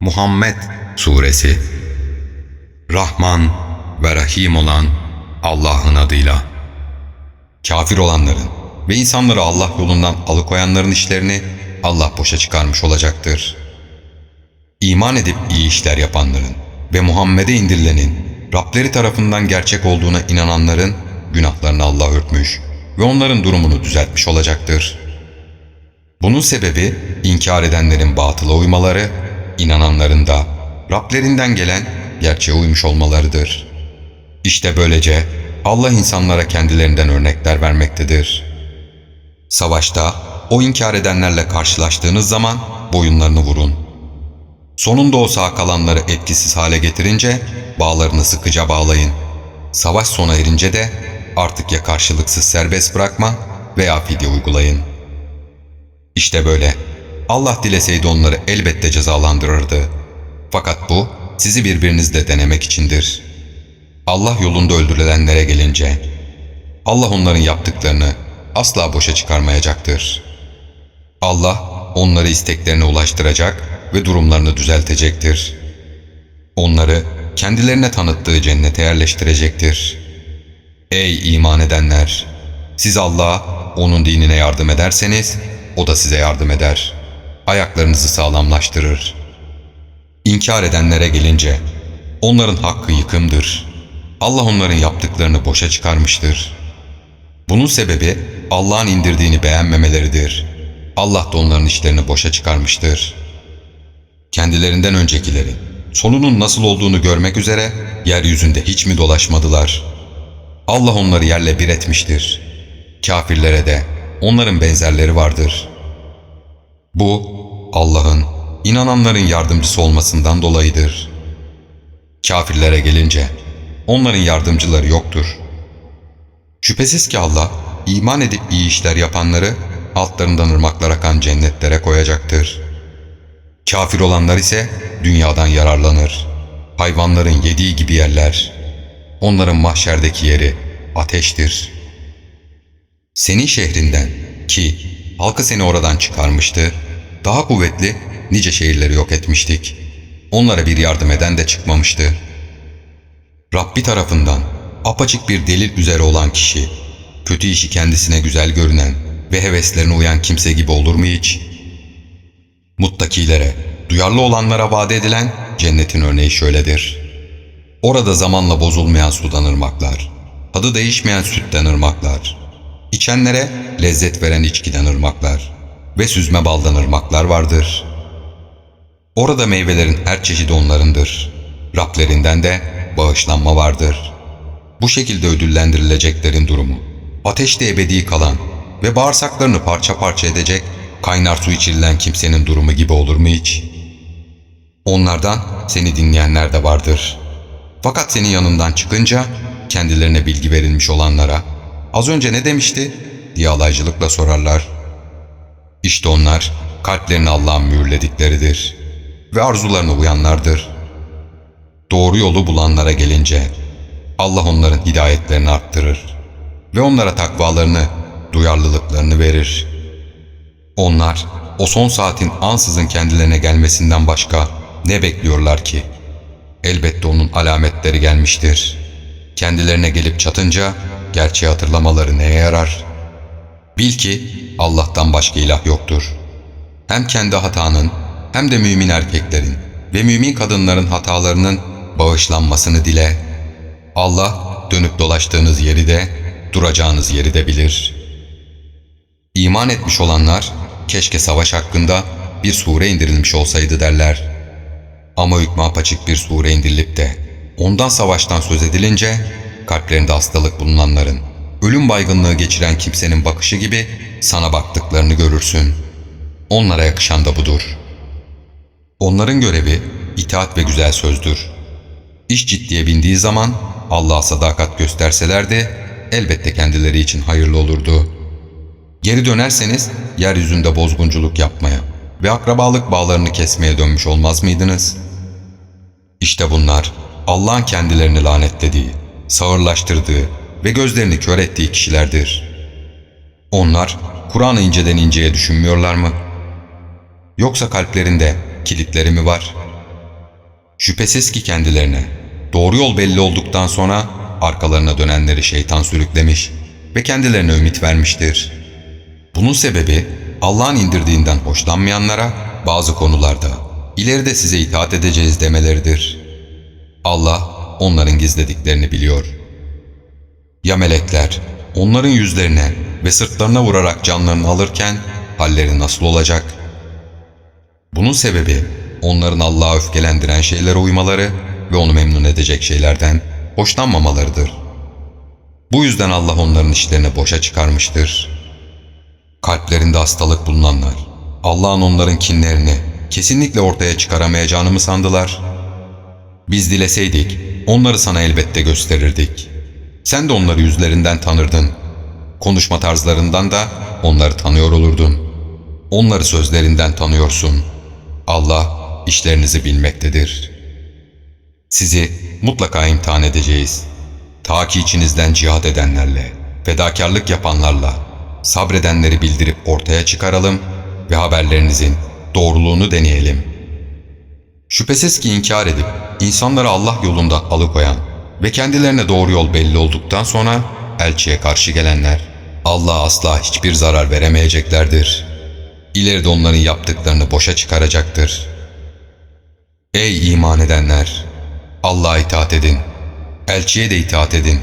Muhammed Suresi Rahman ve Rahim olan Allah'ın adıyla Kafir olanların ve insanları Allah yolundan alıkoyanların işlerini Allah boşa çıkarmış olacaktır. İman edip iyi işler yapanların ve Muhammed'e indirilenin Rableri tarafından gerçek olduğuna inananların günahlarını Allah örtmüş ve onların durumunu düzeltmiş olacaktır. Bunun sebebi inkar edenlerin batıla uymaları, inananların da Rablerinden gelen gerçeğe uymuş olmalarıdır. İşte böylece Allah insanlara kendilerinden örnekler vermektedir. Savaşta o inkar edenlerle karşılaştığınız zaman boyunlarını vurun. Sonunda o sağ kalanları etkisiz hale getirince bağlarını sıkıca bağlayın. Savaş sona erince de artık ya karşılıksız serbest bırakma veya fidye uygulayın. İşte böyle. Allah dileseydi onları elbette cezalandırırdı. Fakat bu sizi birbirinizle denemek içindir. Allah yolunda öldürülenlere gelince Allah onların yaptıklarını asla boşa çıkarmayacaktır. Allah onları isteklerine ulaştıracak ve durumlarını düzeltecektir. Onları kendilerine tanıttığı cennete yerleştirecektir. Ey iman edenler! Siz Allah'a, O'nun dinine yardım ederseniz, O da size yardım eder. Ayaklarınızı sağlamlaştırır. İnkar edenlere gelince, onların hakkı yıkımdır. Allah onların yaptıklarını boşa çıkarmıştır. Bunun sebebi Allah'ın indirdiğini beğenmemeleridir. Allah da onların işlerini boşa çıkarmıştır. Kendilerinden öncekilerin sonunun nasıl olduğunu görmek üzere yeryüzünde hiç mi dolaşmadılar? Allah onları yerle bir etmiştir. Kafirlere de onların benzerleri vardır. Bu Allah'ın inananların yardımcısı olmasından dolayıdır. Kafirlere gelince onların yardımcıları yoktur. Şüphesiz ki Allah iman edip iyi işler yapanları altlarından ırmaklar akan cennetlere koyacaktır. Kafir olanlar ise dünyadan yararlanır. Hayvanların yediği gibi yerler. Onların mahşerdeki yeri ateştir. Senin şehrinden ki halkı seni oradan çıkarmıştı, daha kuvvetli nice şehirleri yok etmiştik. Onlara bir yardım eden de çıkmamıştı. Rabbi tarafından apaçık bir delil üzere olan kişi, kötü işi kendisine güzel görünen ve heveslerine uyan kimse gibi olur mu hiç? Muttakilere, duyarlı olanlara vaat edilen cennetin örneği şöyledir. Orada zamanla bozulmayan sudan ırmaklar, tadı değişmeyen sütten ırmaklar, içenlere lezzet veren içkiden ırmaklar ve süzme baldan ırmaklar vardır. Orada meyvelerin her çeşidi onlarındır. Rablerinden de bağışlanma vardır. Bu şekilde ödüllendirileceklerin durumu, ateşte ebedi kalan ve bağırsaklarını parça parça edecek kaynar su içirilen kimsenin durumu gibi olur mu hiç? Onlardan seni dinleyenler de vardır. Fakat senin yanından çıkınca kendilerine bilgi verilmiş olanlara az önce ne demişti diye alaycılıkla sorarlar. İşte onlar kalplerini Allah'ın mühürledikleridir ve arzularına uyanlardır. Doğru yolu bulanlara gelince Allah onların hidayetlerini arttırır ve onlara takvalarını, duyarlılıklarını verir. Onlar o son saatin ansızın kendilerine gelmesinden başka ne bekliyorlar ki? Elbette onun alametleri gelmiştir. Kendilerine gelip çatınca gerçeği hatırlamaları neye yarar? Bil ki Allah'tan başka ilah yoktur. Hem kendi hatanın hem de mümin erkeklerin ve mümin kadınların hatalarının bağışlanmasını dile. Allah dönüp dolaştığınız yeri de duracağınız yeri de bilir. İman etmiş olanlar keşke savaş hakkında bir sure indirilmiş olsaydı derler. Ama hükmü apaçık bir sure indirilip de ondan savaştan söz edilince kalplerinde hastalık bulunanların, ölüm baygınlığı geçiren kimsenin bakışı gibi sana baktıklarını görürsün. Onlara yakışan da budur. Onların görevi itaat ve güzel sözdür. İş ciddiye bindiği zaman Allah'a sadakat gösterseler de elbette kendileri için hayırlı olurdu. Geri dönerseniz yeryüzünde bozgunculuk yapmaya ve akrabalık bağlarını kesmeye dönmüş olmaz mıydınız? İşte bunlar Allah'ın kendilerini lanetlediği, sağırlaştırdığı ve gözlerini kör ettiği kişilerdir. Onlar Kur'an'ı inceden inceye düşünmüyorlar mı? Yoksa kalplerinde kilitleri mi var? Şüphesiz ki kendilerine doğru yol belli olduktan sonra arkalarına dönenleri şeytan sürüklemiş ve kendilerine ümit vermiştir. Bunun sebebi Allah'ın indirdiğinden hoşlanmayanlara bazı konularda ileride size itaat edeceğiz demeleridir. Allah onların gizlediklerini biliyor. Ya melekler onların yüzlerine ve sırtlarına vurarak canlarını alırken halleri nasıl olacak? Bunun sebebi onların Allah'a öfkelendiren şeylere uymaları ve onu memnun edecek şeylerden hoşlanmamalarıdır. Bu yüzden Allah onların işlerini boşa çıkarmıştır. Kalplerinde hastalık bulunanlar, Allah'ın onların kinlerini kesinlikle ortaya çıkaramayacağını mı sandılar? Biz dileseydik, onları sana elbette gösterirdik. Sen de onları yüzlerinden tanırdın. Konuşma tarzlarından da onları tanıyor olurdun. Onları sözlerinden tanıyorsun. Allah işlerinizi bilmektedir. Sizi mutlaka imtihan edeceğiz. Ta ki içinizden cihad edenlerle, fedakarlık yapanlarla, sabredenleri bildirip ortaya çıkaralım ve haberlerinizin doğruluğunu deneyelim. Şüphesiz ki inkar edip insanları Allah yolundan alıkoyan ve kendilerine doğru yol belli olduktan sonra elçiye karşı gelenler Allah'a asla hiçbir zarar veremeyeceklerdir. İleride onların yaptıklarını boşa çıkaracaktır. Ey iman edenler! Allah'a itaat edin. Elçiye de itaat edin.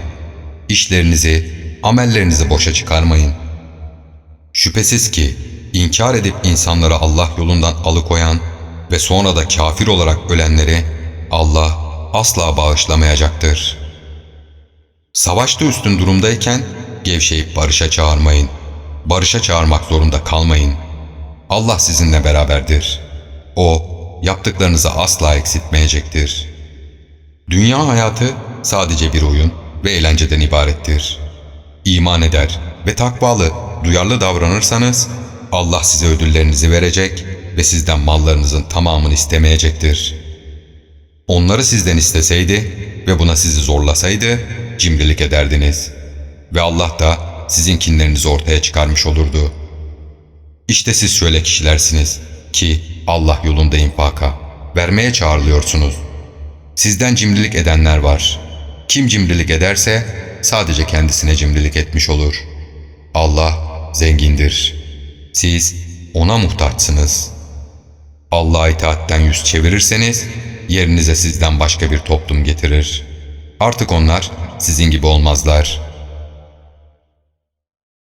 İşlerinizi, amellerinizi boşa çıkarmayın. Şüphesiz ki inkar edip insanları Allah yolundan alıkoyan ve sonra da kafir olarak ölenleri Allah asla bağışlamayacaktır. Savaşta üstün durumdayken gevşeyip barışa çağırmayın. Barışa çağırmak zorunda kalmayın. Allah sizinle beraberdir. O yaptıklarınızı asla eksiltmeyecektir. Dünya hayatı sadece bir oyun ve eğlenceden ibarettir. İman eder ve takvalı, duyarlı davranırsanız Allah size ödüllerinizi verecek ve sizden mallarınızın tamamını istemeyecektir. Onları sizden isteseydi ve buna sizi zorlasaydı cimrilik ederdiniz. Ve Allah da sizin kinlerinizi ortaya çıkarmış olurdu. İşte siz şöyle kişilersiniz ki Allah yolunda infaka, vermeye çağrılıyorsunuz. Sizden cimrilik edenler var. Kim cimrilik ederse sadece kendisine cimrilik etmiş olur. Allah zengindir. Siz ona muhtaçsınız. Allah'a itaatten yüz çevirirseniz yerinize sizden başka bir toplum getirir. Artık onlar sizin gibi olmazlar.